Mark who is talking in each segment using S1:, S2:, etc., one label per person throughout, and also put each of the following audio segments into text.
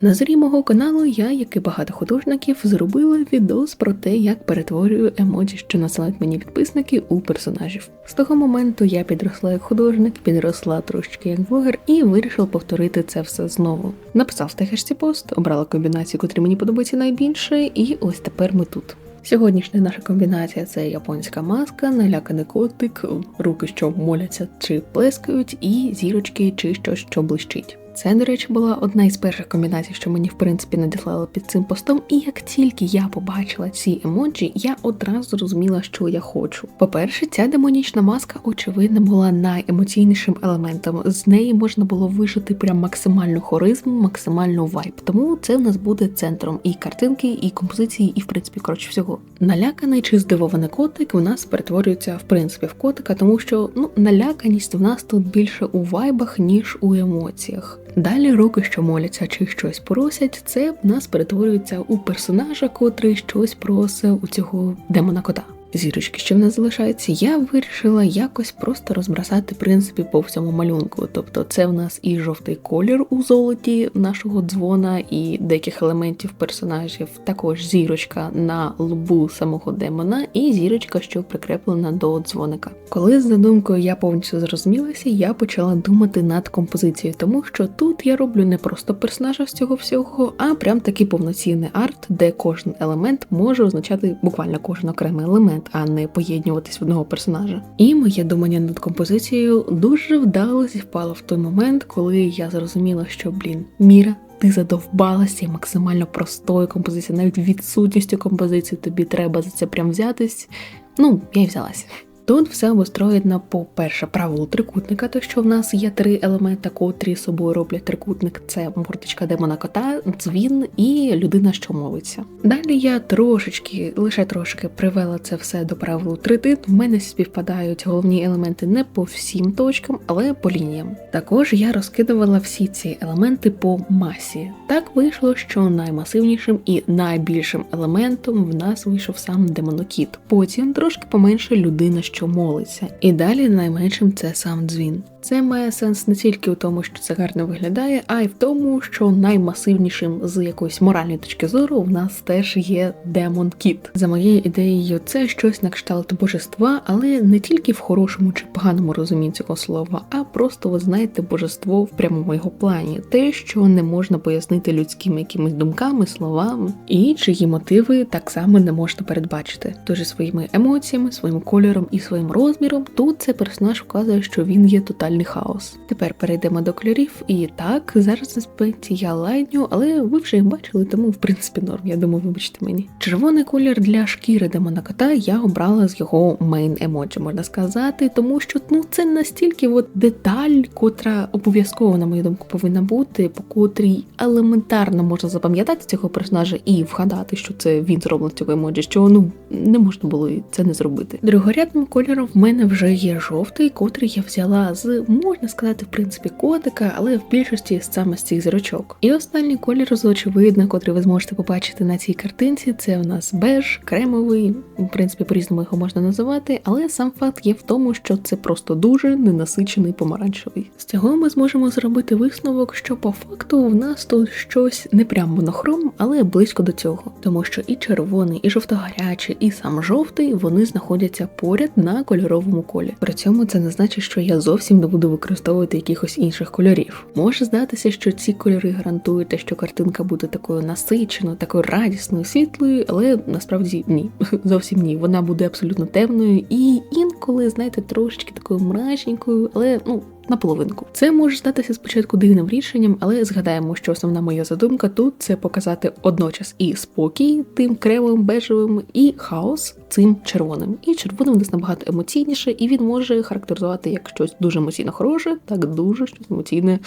S1: На зорі мого каналу я, як і багато художників, зробила відос про те, як перетворюю емоджі, що насилають мені підписники у персонажів. З того моменту я підросла як художник, підросла трошечки як блогер і вирішила повторити це все знову. Написав в тегешці пост, обрала комбінацію, котрі мені подобається найбільше, і ось тепер ми тут. Сьогоднішня наша комбінація це японська маска, наляканий котик, руки, що моляться чи плескають, і зірочки чи щось, що блищить. Це, до речі, була одна із перших комбінацій, що мені в принципі надіслали під цим постом. І як тільки я побачила ці емоджі, я одразу зрозуміла, що я хочу. По-перше, ця демонічна маска, очевидно, була найемоційнішим елементом. З неї можна було вижити прям максимальну хоризму, максимальну вайб. Тому це в нас буде центром і картинки, і композиції, і в принципі, коротше всього. Наляканий чи здивований котик в нас перетворюється в принципі в котика, тому що ну наляканість в нас тут більше у вайбах, ніж у емоціях. Далі руки, що моляться чи щось просять, це в нас перетворюється у персонажа, котрий щось просить у цього демона кота. Зірочки, що в нас залишаються, я вирішила якось просто розбросати принципі по всьому малюнку. Тобто, це в нас і жовтий колір у золоті нашого дзвона, і деяких елементів персонажів, також зірочка на лбу самого демона, і зірочка, що прикреплена до дзвоника. Коли з задумкою я повністю зрозумілася, я почала думати над композицією, тому що тут я роблю не просто персонажа з цього всього, а прям такий повноцінний арт, де кожен елемент може означати буквально кожен окремий елемент а не поєднуватись в одного персонажа. І моє думання над композицією дуже вдало зівпало в той момент, коли я зрозуміла, що блін, міра. Ти задовбалася максимально простою композицією, навіть відсутністю композиції тобі треба за це прям взятись. Ну, я й взялася. Тут все обустроєно по перше правилу трикутника, то що в нас є три елементи, котрі собою роблять трикутник: це мордочка демона кота, дзвін і людина, що мовиться. Далі я трошечки, лише трошки привела це все до правилу третин. В мене співпадають головні елементи не по всім точкам, але по лініям. Також я розкидувала всі ці елементи по масі. Так вийшло, що наймасивнішим і найбільшим елементом в нас вийшов сам демонокіт. Потім трошки поменше людина що молиться. І далі найменшим це сам дзвін. Це має сенс не тільки у тому, що це гарно виглядає, а й в тому, що наймасивнішим з якоїсь моральної точки зору в нас теж є демон кіт. За моєю ідеєю, це щось на кшталт божества, але не тільки в хорошому чи поганому розумінні цього слова, а просто ви знаєте божество в прямому його плані, те, що не можна пояснити людськими якимись думками, словами, і чиї мотиви так само не можна передбачити. Тож своїми емоціями, своїм кольором і своїм розміром тут цей персонаж вказує, що він є тотальний хаос. Тепер перейдемо до кольорів. І так, зараз на спинці я лайню, але ви вже їх бачили, тому в принципі норм. Я думаю, вибачте мені. Червоний колір для шкіри демона кота я обрала з його мейн емоджі, можна сказати, тому що ну це настільки от деталь, котра обов'язково, на мою думку, повинна бути, по котрій елементарно можна запам'ятати цього персонажа і вгадати, що це він зробив цього емоджі, що ну не можна було це не зробити. Другорядним кольором в мене вже є жовтий, котрий я взяла з, можна сказати, в принципі, котика, але в більшості саме з цих зірочок. І останній колір з очевидно, котрий ви зможете побачити на цій картинці, це у нас беж, кремовий, в принципі, по-різному його можна називати, але сам факт є в тому, що це просто дуже ненасичений помаранчевий. З цього ми зможемо зробити висновок, що по факту в нас тут щось не прям монохром, але близько до цього, тому що і червоний, і жовтогарячий, і сам жовтий вони знаходяться поряд на кольоровому колі. При цьому це не значить, що я зовсім не буду використовувати якихось інших кольорів. Може здатися, що ці кольори гарантують те, що картинка буде такою насиченою, такою радісною, світлою, але насправді ні, зовсім ні. Вона буде абсолютно темною і інколи, знаєте, трошечки такою мрачненькою, але ну. На половинку. Це може здатися спочатку дивним рішенням, але згадаємо, що основна моя задумка тут це показати одночас і спокій тим кремовим бежевим, і хаос цим червоним. І червоним десь набагато емоційніше, і він може характеризувати як щось дуже емоційно хороше, так дуже щось емоційне,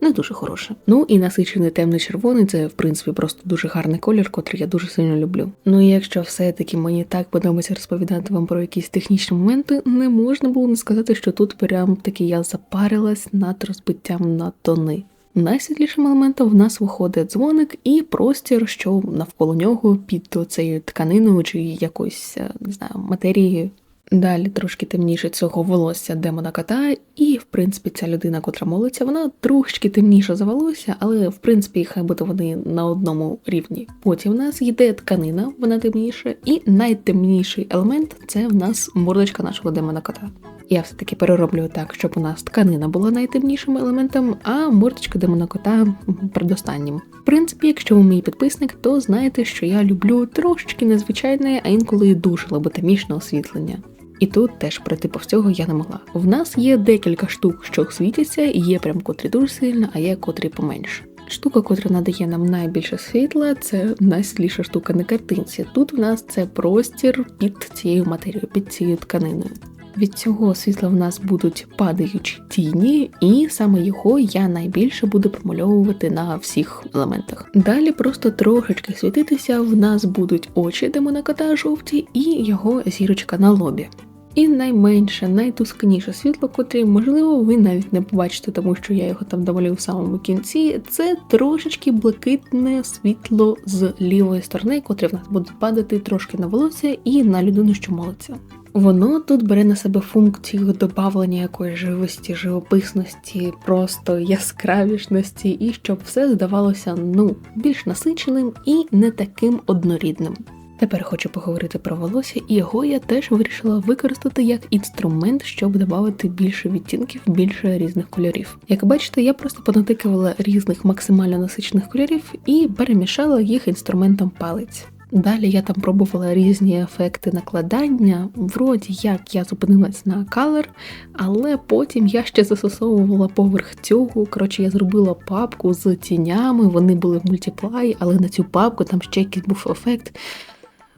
S1: не дуже хороше. Ну і насичений темний червоний це в принципі просто дуже гарний колір, котрий я дуже сильно люблю. Ну і якщо все-таки мені так подобається розповідати вам про якісь технічні моменти, не можна було не сказати, що тут прям таки я запарилась над розбиттям на тони. Найсвітлішим елементом в нас виходить дзвоник і простір, що навколо нього під цією тканиною чи якоюсь не знаю матерією Далі трошки темніше цього волосся демона кота, і в принципі ця людина, котра молиться, вона трошки темніша за волосся, але в принципі хай буде вони на одному рівні. Потім в нас йде тканина, вона темніша, і найтемніший елемент це в нас мордочка нашого демона кота. Я все-таки перероблю так, щоб у нас тканина була найтемнішим елементом, а мордочка демона кота предостаннім. В принципі, якщо ви мій підписник, то знаєте, що я люблю трошечки незвичайне, а інколи дуже лоботомічне освітлення. І тут теж пройти повз цього я не могла. В нас є декілька штук, що світяться, і є прям котрі дуже сильно, а є котрі поменше. Штука, котра надає нам найбільше світла, це найсвітліша штука на картинці. Тут в нас це простір під цією матерією, під цією тканиною. Від цього світла в нас будуть падаючі тіні, і саме його я найбільше буду промальовувати на всіх елементах. Далі просто трошечки світитися, в нас будуть очі демона кота жовті і його зірочка на лобі. І найменше, найтускніше світло, котре, можливо, ви навіть не побачите, тому що я його там домалюю в самому кінці. Це трошечки блакитне світло з лівої сторони, котре в нас буде падати трошки на волосся і на людину, що молиться. Воно тут бере на себе функцію додавлення якоїсь живості, живописності, просто яскравішності, і щоб все здавалося ну більш насиченим і не таким однорідним. Тепер хочу поговорити про волосся, і його я теж вирішила використати як інструмент, щоб додати більше відтінків, більше різних кольорів. Як бачите, я просто понатикувала різних максимально насичених кольорів і перемішала їх інструментом палець. Далі я там пробувала різні ефекти накладання. Вроді як я зупинилась на калер, але потім я ще застосовувала поверх цього. Коротше, я зробила папку з тінями, вони були в мультиплаї, але на цю папку там ще якийсь був ефект.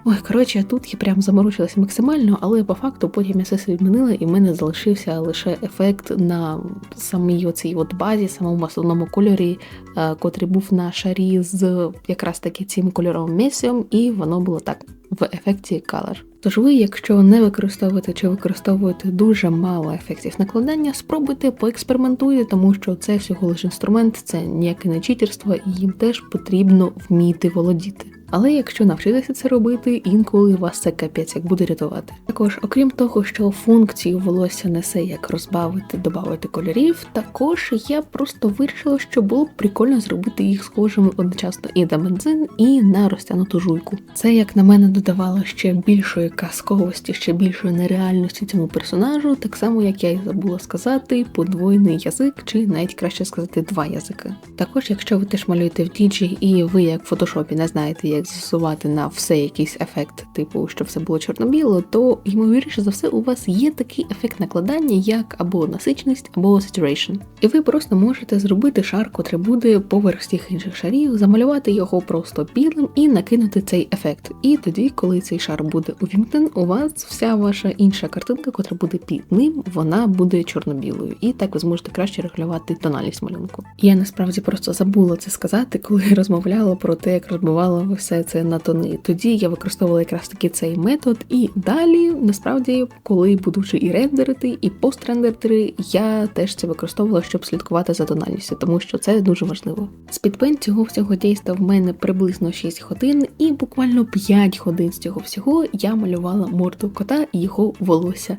S1: Ой, коротше, тут я прям заморочилася максимально, але по факту потім я все відмінила, і в мене залишився лише ефект на самій оцій от базі, самому основному кольорі, е, котрий був на шарі з якраз таки цим кольоровим місієм, і воно було так в ефекті Color. Тож ви, якщо не використовуєте чи використовуєте дуже мало ефектів накладання, спробуйте поекспериментуйте, тому що це всього лише інструмент, це ніяке не читерство, і їм теж потрібно вміти володіти. Але якщо навчитися це робити, інколи вас це капець як буде рятувати. Також, окрім того, що функцію волосся несе як розбавити, додати кольорів, також я просто вирішила, що було б прикольно зробити їх схожими одночасно і на бензин, і на розтягнуту жуйку. Це, як на мене, додавало ще більшої казковості, ще більшої нереальності цьому персонажу, так само як я й забула сказати, подвойний язик, чи навіть краще сказати два язики. Також, якщо ви теж малюєте в DJ і ви як в фотошопі не знаєте, як застосувати на все якийсь ефект, типу, щоб все було чорно-біло, то ймовірніше за все у вас є такий ефект накладання, як або насиченість, або saturation. І ви просто можете зробити шар, котрий буде поверх всіх інших шарів, замалювати його просто білим і накинути цей ефект. І тоді, коли цей шар буде увімкнен, у вас вся ваша інша картинка, котра буде під ним, вона буде чорно-білою. І так ви зможете краще регулювати тональність малюнку. Я насправді просто забула це сказати, коли розмовляла про те, як розбивала все це на тони. Тоді я використовувала якраз таки цей метод, і далі, насправді, коли буду вже і рендерити, і пострендерити, я теж це використовувала, щоб слідкувати за тональністю, тому що це дуже важливо. Спідпен цього всього дійства в мене приблизно 6 годин, і буквально 5 годин з цього всього я малювала морду кота і його волосся.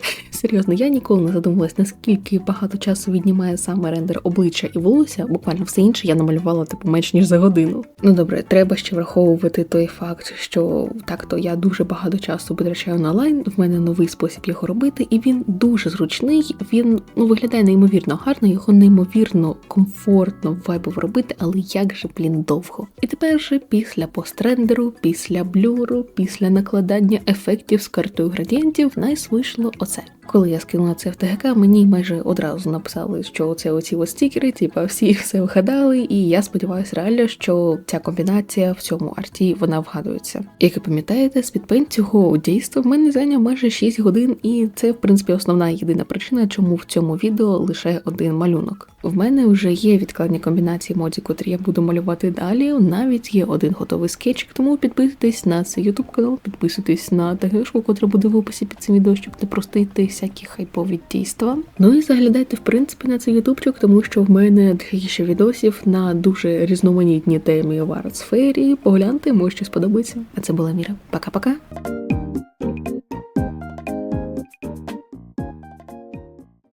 S1: Серйозно, я ніколи не задумувалась, наскільки багато часу віднімає саме рендер обличчя і волосся, буквально все інше я намалювала типу менш ніж за годину. Ну добре, треба ще враховувати той факт, що так-то я дуже багато часу витрачаю на лайн, в мене новий спосіб його робити, і він дуже зручний. Він ну виглядає неймовірно гарно, його неймовірно комфортно вайбово робити, але як же блін довго. І тепер же після пострендеру, після блюру, після накладання ефектів з картою градієнтів, нас вийшло оце. Коли я скинула це в ТГК, мені майже одразу написали, що це оці ось стікери, типа всі все вгадали, і я сподіваюся реально, що ця комбінація в цьому арті вона вгадується. Як ви пам'ятаєте, спідпен цього дійства в мене зайняв майже 6 годин, і це, в принципі, основна єдина причина, чому в цьому відео лише один малюнок. В мене вже є відкладні комбінації модів, котрі я буду малювати далі. Навіть є один готовий скетч, тому підписуйтесь на цей YouTube канал, підписуйтесь на ТГшку, котра буде в описі під цим відео, щоб не простити всякі хайпові дійства. Ну і заглядайте в принципі на цей ютубчик, тому що в мене дохіше відосів на дуже різноманітні теми в арт-сфері. Погляньте, може щось подобається. А це була Міра. Пока-пока.